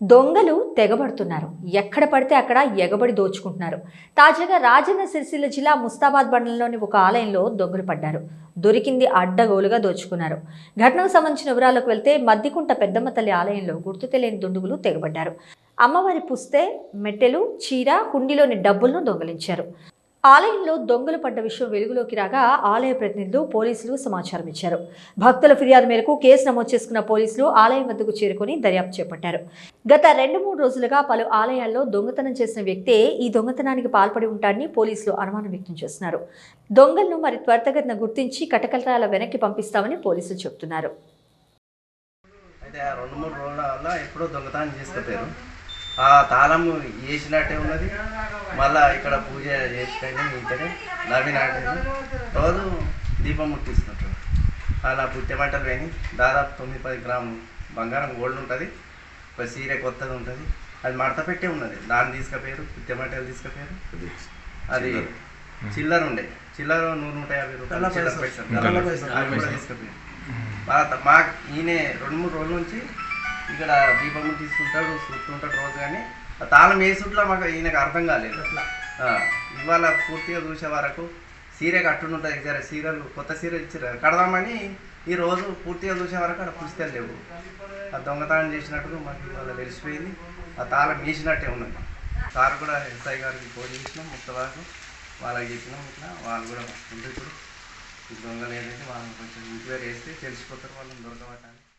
దొంగలు తెగబడుతున్నారు. ఎక్కడ పడితే అక్కడ ఎగబడి దోచుకుంటున్నారు. తాజాగా రాజన్న సిరిసిల్ల జిల్లా ముస్తాబాద్ మండలంలోని ఒక ఆలయంలో దొంగలు పడ్డారు. దొరికింది అడ్డగోలుగా దోచుకున్నారు. ఘటనకు సంబంధించిన వివరాలకు వెళ్తే మద్దికుంట పెద్దమ్మ తల్లి ఆలయంలో గుర్తు తెలియని దుండుగులు తెగబడ్డారు. అమ్మవారి పుస్తే మెట్టెలు చీర హుండీలోని డబ్బులను దొంగలించారు. ఆలయంలో దొంగలు పడ్డ విషయం వెలుగులోకి రాగా ఆలయ ప్రతినిధులు పోలీసులు సమాచారం ఇచ్చారు. భక్తుల ఫిర్యాదు మేరకు కేసు నమోదు చేసుకున్న పోలీసులు ఆలయం వద్దకు చేరుకుని దర్యాప్తు చేపట్టారు. గత రెండు మూడు రోజులుగా పలు ఆలయాల్లో దొంగతనం చేసిన వ్యక్తే ఈ దొంగతనానికి పాల్పడి ఉంటాడని పోలీసులు అనుమానం వ్యక్తం చేస్తున్నారు. దొంగలను మరి త్వరితగతిన గుర్తించి కటకటాల వెనక్కి పంపిస్తామని పోలీసులు చెబుతున్నారు. అయితే రెండు మూడు రోజుల వల్ల ఎప్పుడో దొంగతనం చేసుకుపోయారు ఆ తాళం వేసినట్టే ఉన్నది. మళ్ళా ఇక్కడ పూజ చేసినట్టే ఇతడే నవ్వినట్టే రోజు దీపం ముట్టిస్తుంటారు అలా పుట్టెమంటలు పోయి దాదాపు తొమ్మిది పది గ్రాములు బంగారం గోల్డ్ ఉంటుంది. ఒక సీర కొత్తది ఉంటుంది. అది మడత పెట్టే ఉన్నది. దాన్ని తీసుకుపోయారు పుట్టెమంటలు తీసుకుపోయారు. అది చిల్లర. ఉండే. చిల్లర నూరు నూట యాభై రూపాయలు చిల్లర పైసలు. తీసుకుపోయారు. మా ఈయన రెండు మూడు రోజుల నుంచి ఇక్కడ దీపం తీసుకుంటాడు చూస్తుంటాడు రోజు కానీ. ఆ తాళం వేసుట్లో మాకు ఈయనకు అర్థం కాలేదు. ఇవాళ పూర్తిగా చూసే వరకు సీర కట్టుంటుంది జర సీరలు కొత్త సీర ఇచ్చారు కడదామని ఈ రోజు పూర్తిగా చూసే వరకు అక్కడ పుస్తకాలు లేవు. ఆ దొంగతనం చేసినట్టు మాకు ఇవాళ తెలిసిపోయింది. ఆ తాళం వేసినట్టే ఉన్నది. సార్ కూడా ఎస్ఐ గారికి ఫోన్ చేసినాం ముక్తవాకు వాళ్ళకి చెప్పినాం ఇట్లా వాళ్ళు కూడా వస్తుంటే ఇప్పుడు ఈ దొంగలు ఏదైతే వాళ్ళని కొంచెం ఎంక్వైరీ చేస్తే తెలిసిపోతారు వాళ్ళని దొరకబట్టాలి